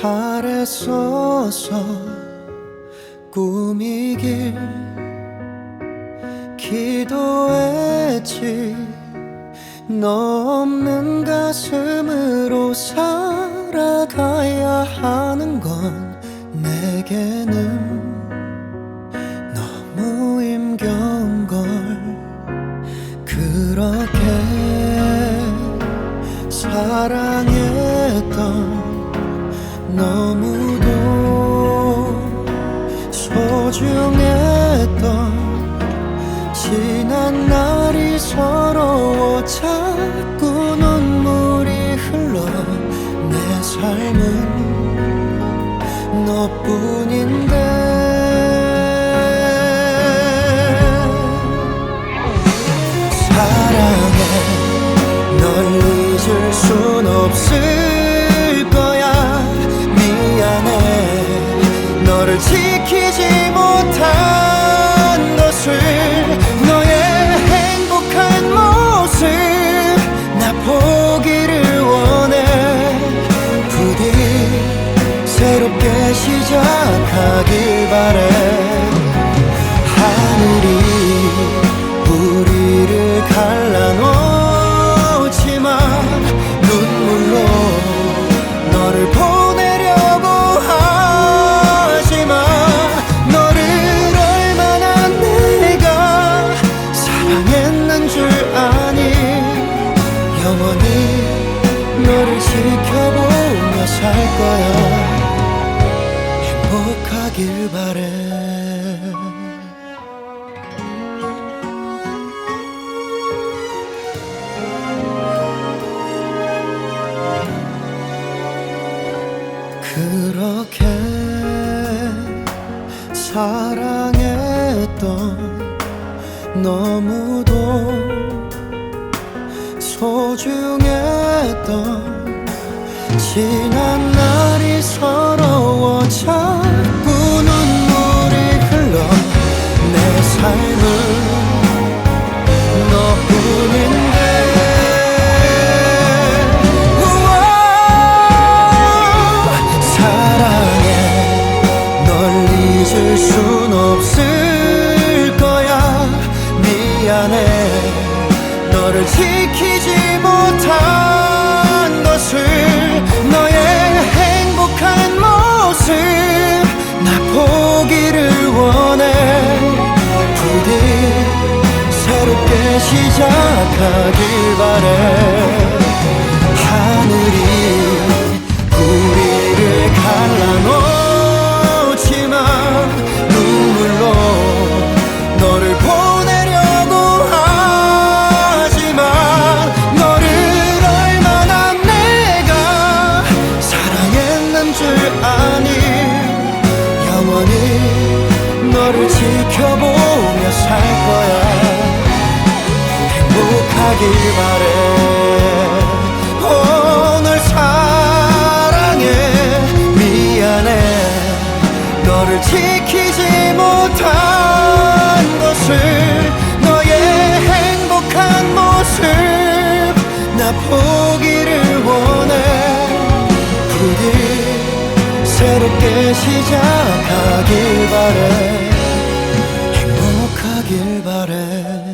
바랬었어 꿈이길 기도했지. 너 없는 가슴으로 살아가야 하는 건 내게는 너무 힘겨운 걸. 그렇게 사랑했던 너무도 소중했던 지난 날이 서러워 자꾸 눈물이 흘러 내 삶은 너뿐인 새롭게 시작하길 바래. 하늘이 우리를 갈라놓지만 눈물로 너를 보내려고 하지만 너를 얼마나 내가 사랑했는 줄 아니. 영원히 너를 지켜보며 살 거야 행복하길 바래. 그렇게 사랑했던 너무도 소중했던 지난 날이 서러워 자 지키지 못한 것을 너의 행복한 모습 나 보기를 원해. 부디 새롭게 시작하길 바래 너를 지켜보며 살 거야. 행복하길 바래. 오늘 사랑해. 미안해. 너를 지키지 못한 새롭게 시작하길 바래. 행복하길 바래.